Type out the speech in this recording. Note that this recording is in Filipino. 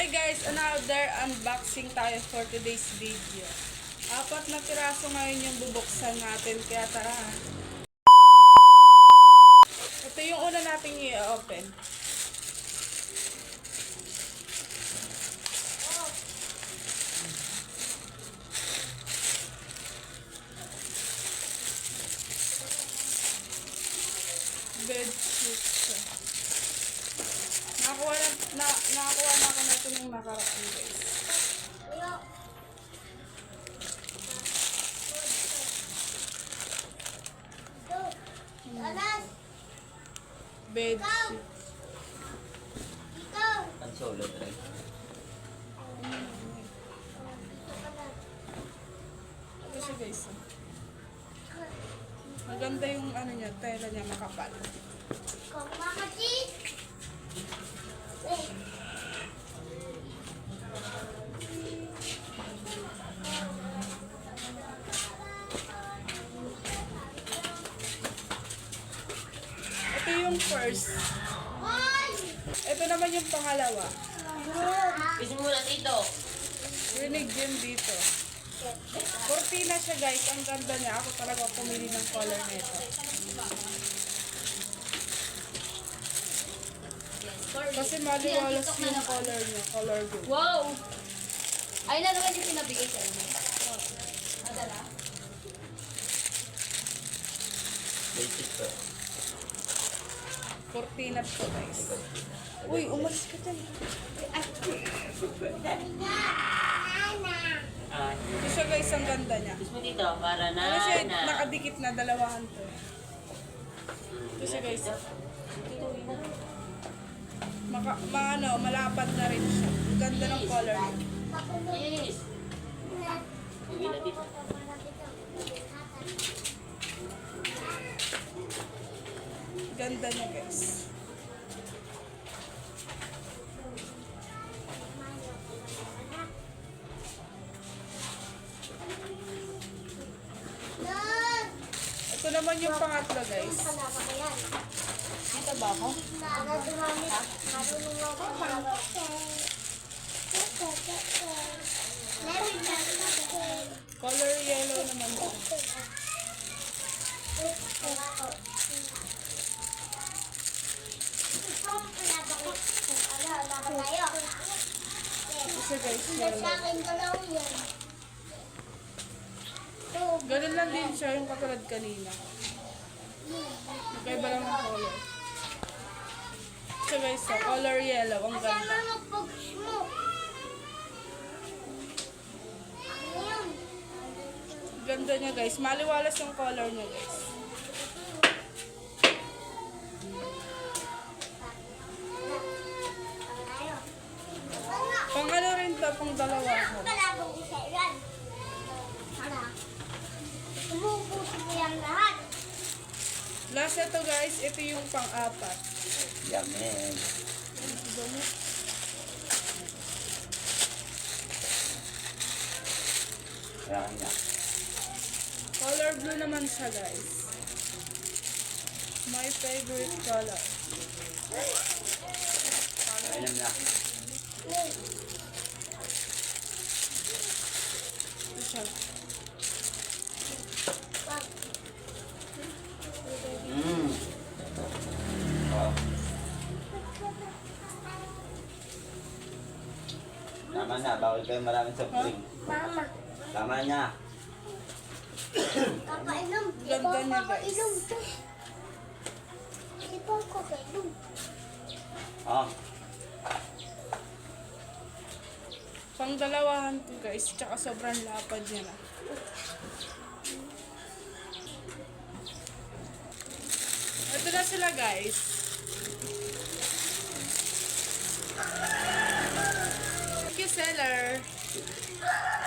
Hi guys, another unboxing tayo for today's video. Apat na piraso ngayon yung bubuksan natin, kaya tara. Ito yung una nating i-open. Bed sheets. Nakakuha na, na, nakakuha na ako na ito nung nakaraan guys. Bed sheet. Ang solo try. Ito siya guys. oh. Maganda yung ano niya, tela niya makapal. Ito yung first. Ito naman yung pangalawa. Kiss mo muna dito. Rinig gym dito. Cortina siya guys. Ang ganda niya. Ako talaga pumili ng color nito. Kasi maliwalas yung color niya. Color blue. Wow! Ay na naman yung pinabigay sa inyo. Nadala? Basic to. Cortina to guys. Uy, umalis ka dyan. Ah, Ito siya guys. Ang ganda niya. kiss mo dito para na Ano siya, na. nakadikit na dalawahan to. Ito siya guys. Maka, ma, ano, malapad na rin siya. Ang ganda ng color. Kiss. Uwi na dito. Ganda niya guys. Ito naman yung pangatlo guys. Ba ako? Color yellow naman. Ito siya guys, yellow. Ganun lang din siya yung katulad kanina. Magkaiba lang ang color. Ito guys, so, color yellow. Ang ganda. Ganda niya guys. Maliwalas yung color niya guys. Pang ano rin to, pang dalawa ko. Last ito guys, ito yung pang-apat. Yamen. Kailangan niya. Color blue naman siya guys. My favorite color. Kailan na. Tama na, bawal kayo maraming soft drink. Mama, Tama na. kakainom. Ganda niya, guys. kakainom to. Di ba kakainom? Oh. Pang dalawahan to guys. Tsaka sobrang lapad niya na. Ito na sila guys. Thank you seller.